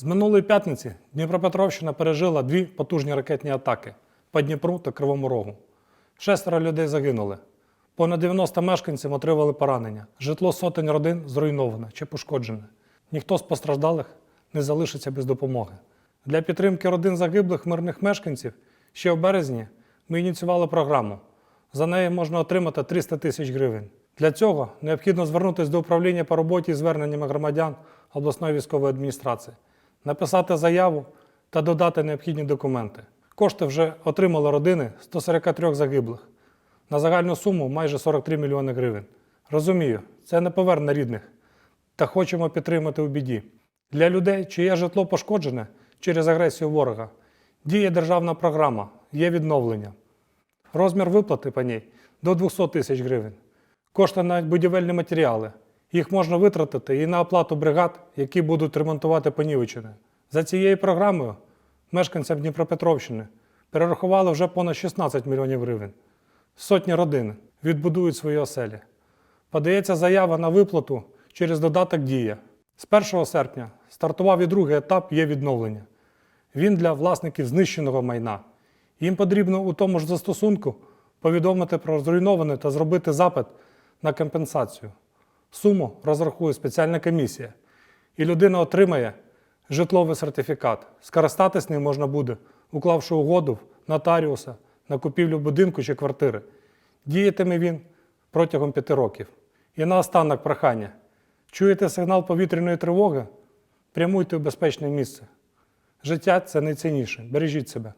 З минулої п'ятниці Дніпропетровщина пережила дві потужні ракетні атаки по Дніпру та Кривому Рогу. Шестеро людей загинули. Понад 90 мешканців отримали поранення. Житло сотень родин зруйноване чи пошкоджене. Ніхто з постраждалих не залишиться без допомоги. Для підтримки родин загиблих мирних мешканців ще в березні ми ініціювали програму. За нею можна отримати 300 тисяч гривень. Для цього необхідно звернутися до управління по роботі і зверненнями громадян обласної військової адміністрації, написати заяву та додати необхідні документи. Кошти вже отримали родини 143 загиблих на загальну суму майже 43 мільйони гривень. Розумію, це не поверне рідних, та хочемо підтримати у біді. Для людей, чиє житло пошкоджене через агресію ворога, діє державна програма, є відновлення. Розмір виплати по ній до 200 тисяч гривень. Кошти на будівельні матеріали. Їх можна витратити і на оплату бригад, які будуть ремонтувати понівечене. За цією програмою мешканцям Дніпропетровщини перерахували вже понад 16 мільйонів гривень. Сотні родин відбудують свої оселі. Подається заява на виплату через додаток Дія. З 1 серпня стартував і другий етап є відновлення. Він для власників знищеного майна. Їм потрібно у тому ж застосунку повідомити про зруйноване та зробити запит на компенсацію. Суму розрахує спеціальна комісія, і людина отримає житловий сертифікат. Скористатись ним можна буде, уклавши угоду в нотаріуса на купівлю будинку чи квартири. Діятиме він протягом п'яти років. І наостанок прохання. Чуєте сигнал повітряної тривоги? Прямуйте у безпечне місце. Життя це найцінніше. Бережіть себе.